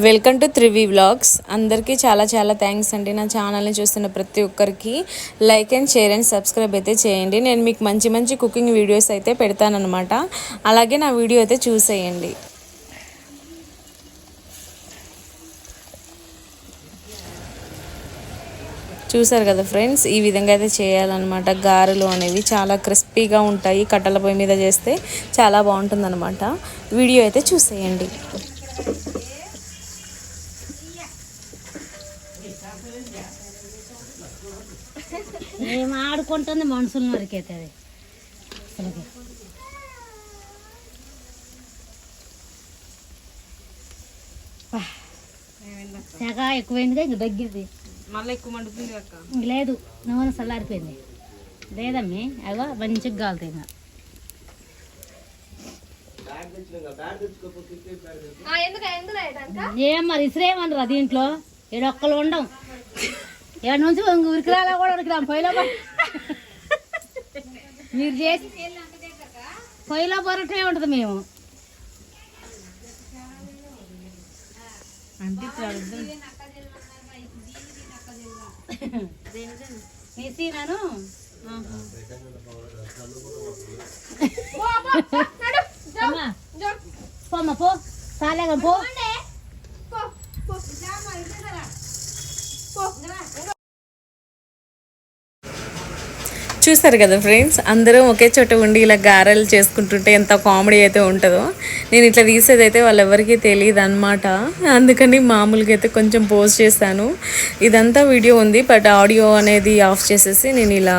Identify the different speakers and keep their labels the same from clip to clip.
Speaker 1: Welcome to త్రివి vlogs. అందరికీ చాలా చాలా థ్యాంక్స్ అండి. నా ఛానల్ని చూస్తున్న ప్రతి ఒక్కరికి like and share and subscribe అయితే చేయండి. నేను మీకు మంచి మంచి కుకింగ్ వీడియోస్ అయితే పెడతానమాట అలాగే నా వీడియో అయితే చూసేయండి. చూసారు కదా ఫ్రెండ్స్ ఈ విధంగా అయితే చేయాలన్నమాట. గారెలు అనేవి చాలా క్రిస్పీగా ఉంటాయి. కట్టెల పొయ్యి మీద చేస్తే చాలా బాగుంటుందన్నమాట. వీడియో అయితే చూసేయండి.
Speaker 2: ఏం ఆడుకుంటుంది మనుషుల వరకైతే అది అసలుకి. తెగ ఎక్కువైందిగా ఇంక దగ్గరది.
Speaker 1: మళ్ళీ ఎక్కువ మండుతుంది
Speaker 2: లేదు నూనె చల్లారిపోయింది లేదమ్మి అగో మంచిగా కాలుతాయి ఇంకా. ఏం మరి ఇసురేమనరా దీంట్లో? ఏడు ఒక్కలు ఉండం. ఏడు నుంచి ఇంక ఉరికిరాలా కూడా ఉరికిరాం. పొయ్యిలో మీరు చేసి పొయ్యిలో పొరటమే ఉంటుంది మేము? మిసీనాను సాలేగా పో
Speaker 1: చూసారు కదా ఫ్రెండ్స్ అందరం ఒకే చోట ఉండి ఇలా గారెలు చేసుకుంటుంటే ఎంత కామెడీ అయితే ఉంటుందో. నేను ఇట్లా తీసేది అయితే వాళ్ళెవరికీ తెలియదు అనమాట అందుకని మామూలుగా అయితే కొంచెం పోస్ట్ చేశాను. ఇదంతా వీడియో ఉంది బట్ ఆడియో అనేది ఆఫ్ చేసేసి నేను ఇలా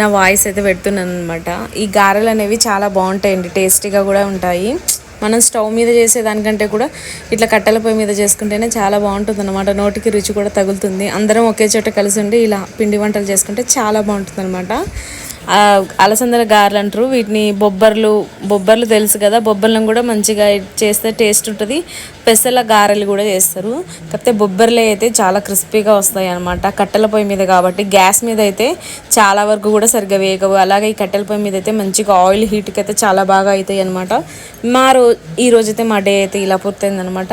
Speaker 1: నా వాయిస్ అయితే పెడుతున్నాను అనమాట ఈ గారెలు అనేవి చాలా బాగుంటాయండి టేస్టీగా కూడా ఉంటాయి. మనం స్టవ్ మీద చేసేదానికంటే కూడా ఇట్లా కట్టెల పొయ్యి మీద చేసుకుంటేనే చాలా బాగుంటుంది అనమాట నోటికి రుచి కూడా తగులుతుంది. అందరం ఒకే చోట కలిసి ఉండి ఇలా పిండి వంటలు చేసుకుంటే చాలా బాగుంటుంది అనమాట అలసందల గారెలు అంటారు. వీటిని బొబ్బర్లు బొబ్బర్లు తెలుసు కదా బొబ్బర్లను కూడా మంచిగా చేస్తే టేస్ట్ ఉంటుంది. పెసల గారెలు కూడా చేస్తారు. కాకపోతే బొబ్బర్లు అయితే చాలా క్రిస్పీగా వస్తాయి అనమాట కట్టెల పొయ్యి మీద కాబట్టి గ్యాస్ మీద అయితే చాలా వరకు కూడా సరిగ్గా వేయకవు. అలాగే ఈ కట్టెల పొయ్యి మీద అయితే మంచిగా ఆయిల్ హీట్కి అయితే చాలా బాగా అవుతాయి అనమాట మా రో ఈ రోజైతే మా డే అయితే ఇలా పూర్తయింది అనమాట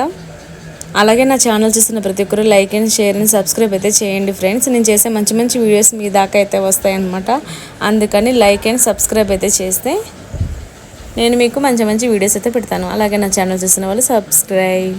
Speaker 1: అలాగే నా ఛానల్ చూసిన ప్రతి ఒక్కరు like and share and subscribe అయితే చేయండి ఫ్రెండ్స్ నేను చేసే మంచి మంచి వీడియోస్ మీ దాకా అయితే వస్తాయన్నమాట. అందుకని లైక్ అండ్ సబ్స్క్రైబ్ అయితే చేస్తే నేను మీకు మంచి మంచి వీడియోస్ అయితే పెడతాను. అలాగే నా ఛానల్ చూసిన వాళ్ళు సబ్స్క్రైబ్